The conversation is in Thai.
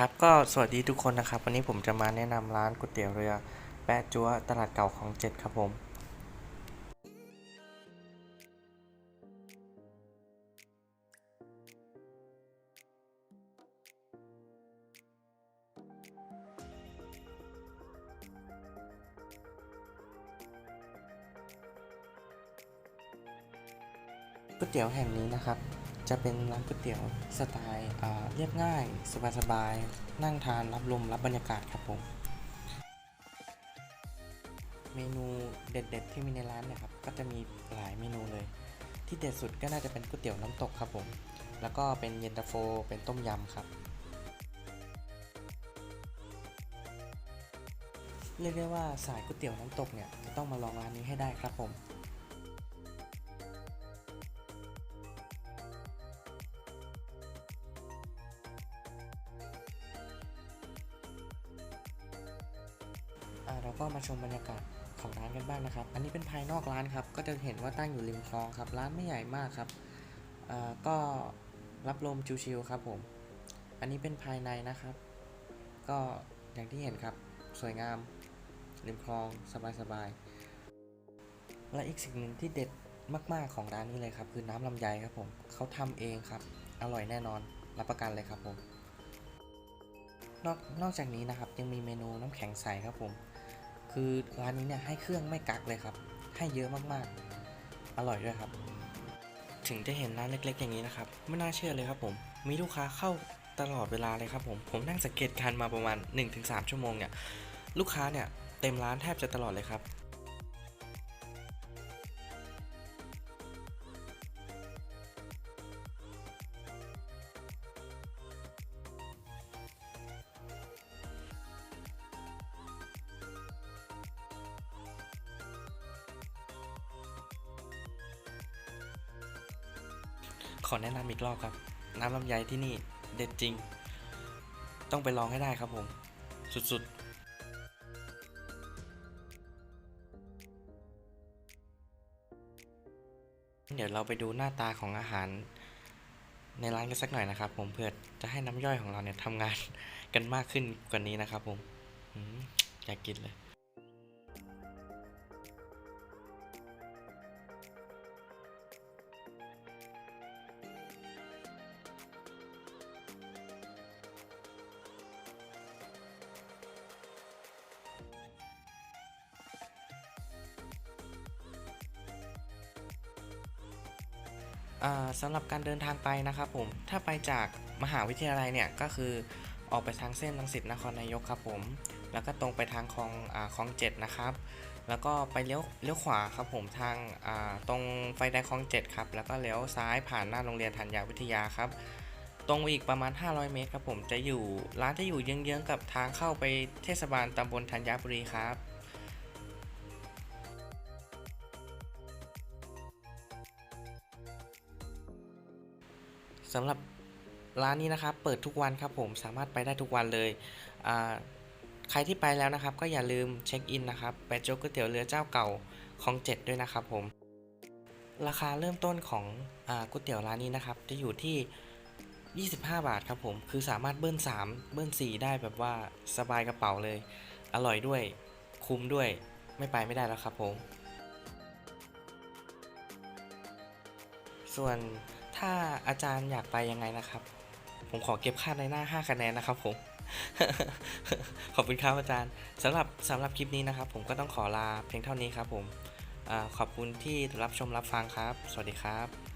ครับก็สวัสดีทุกคนนะครับ วันนี้ผมจะมาแนะนำร้านก๋วยเตี๋ยวเรือ แปะจั๊วตลาดเก่าของเจ็ดครับผม ก๋วยเตี๋ยวแห่งนี้นะครับ จะเป็นร้านก๋วยเตี๋ยวสไตล์เรียบง่าย สบายๆ นั่งทานรับลมรับบรรยากาศครับผม เมนูเด็ดๆ ที่มีในร้านนี่ยครับ ก็จะมีหลายเมนูเลย ที่เด็ดสุดก็น่าจะเป็นก๋วยเตี๋ยวน้ำตกครับผม แล้วก็เป็นเย็นตาโฟ เป็นต้มยำครับ เรียกได้ว่าสายก๋วยเตี๋ยวน้ำตกเนี่ยจะต้องมาลองร้านนี้ให้ได้ครับผม ก็มาชมบรรยากาศของร้านกันบ้างนะครับ อันนี้เป็นภายนอกร้านครับ ก็จะเห็นว่าตั้งอยู่ริมคลองครับ ร้านไม่ใหญ่มากครับก็รับลมชิวๆครับผม อันนี้เป็นภายในนะครับ ก็อย่างที่เห็นครับสวยงาม ริมคลองสบายๆ และอีกสิ่งหนึ่งที่เด็ดมากๆของร้านนี้เลยครับ คือน้ำลำไยครับผมเขาทำเองครับ อร่อยแน่นอนรับประกันเลยครับผมนอกนอกจากนี้นะครับยังมีเมนูน้ำแข็งใสครับผม คือร้านนี้เนี่ยให้เครื่องไม่กักเลยครับ ให้เยอะมากๆ อร่อยด้วยครับ ถึงจะเห็นร้านเล็กๆ อย่างนี้นะครับ ไม่น่าเชื่อเลยครับผม มีลูกค้าเข้าตลอดเวลาเลยครับผม ผมนั่งสังเกตการมาประมาณ 1-3 ชั่วโมงเนี่ย ลูกค้าเนี่ยเต็มร้านแทบจะตลอดเลยครับ ขอแนะนำอีกรอบครับ น้ำลำไยที่นี่เด็ดจริง ต้องไปลองให้ได้ครับผม สุดๆเดี๋ยวเราไปดูหน้าตาของอาหารในร้านกันสักหน่อยนะครับ ผมเพื่อจะให้น้ำย่อยของเราเนี่ยทำงานกันมากขึ้นกว่านี้นะครับผมอืมอยากกินเลย สำหรับการเดินทางไปนะครับผม ถ้าไปจากมหาวิทยาลัยเนี่ยก็คือออกไปทางเส้นลังสิตนครนายกครับผม แล้วก็ตรงไปทางคลองอคลองเจ็ดนะครับ แล้วก็ไปเลี้ยวเลี้ยวขวาครับผมทางตรงไฟแดงคลองเจ็ดครับ แล้วก็เลี้ยวซ้ายผ่านหน้าโรงเรียนธัญญาวิทยาครับ ตรงไปอีกประมาณ 500 เมตรครับผมจะอยู่ร้านจะอยู่เยื้องๆกับทางเข้าไปเทศบาลตำบลธัญบุรีครับ สำหรับร้านนี้นะครับเปิดทุกวันครับผมสามารถไปได้ทุกวันเลยใครที่ไปแล้วนะครับ ก็อย่าลืมเช็คอินนะครับไปโจ๊กก๋วยเตี๋ยวเรือเจ้าเก่าของเจ็ดด้วยนะครับผมราคาเริ่มต้นของอก๋วยเตี๋ยวร้านนี้นะครับ จะอยู่ที่ 25 บาทครับผมคือสามารถเบิ้ล3 เบิ้ล4 ได้แบบว่าสบายกระเป๋าเลย อร่อยด้วยคุ้มด้วยไม่ไปไม่ได้แล้วครับผม ส่วน ถ้าอาจารย์อยากไปยังไงนะครับ ผมขอเก็บค่าในหน้า 5 คะแนนนะครับผม ขอบคุณครับอาจารย์สำหรับสำหรับคลิปนี้นะครับ ผมก็ต้องขอลาเพียงเท่านี้ครับผมอขอบคุณที่รับชมรับฟังครับ สวัสดีครับ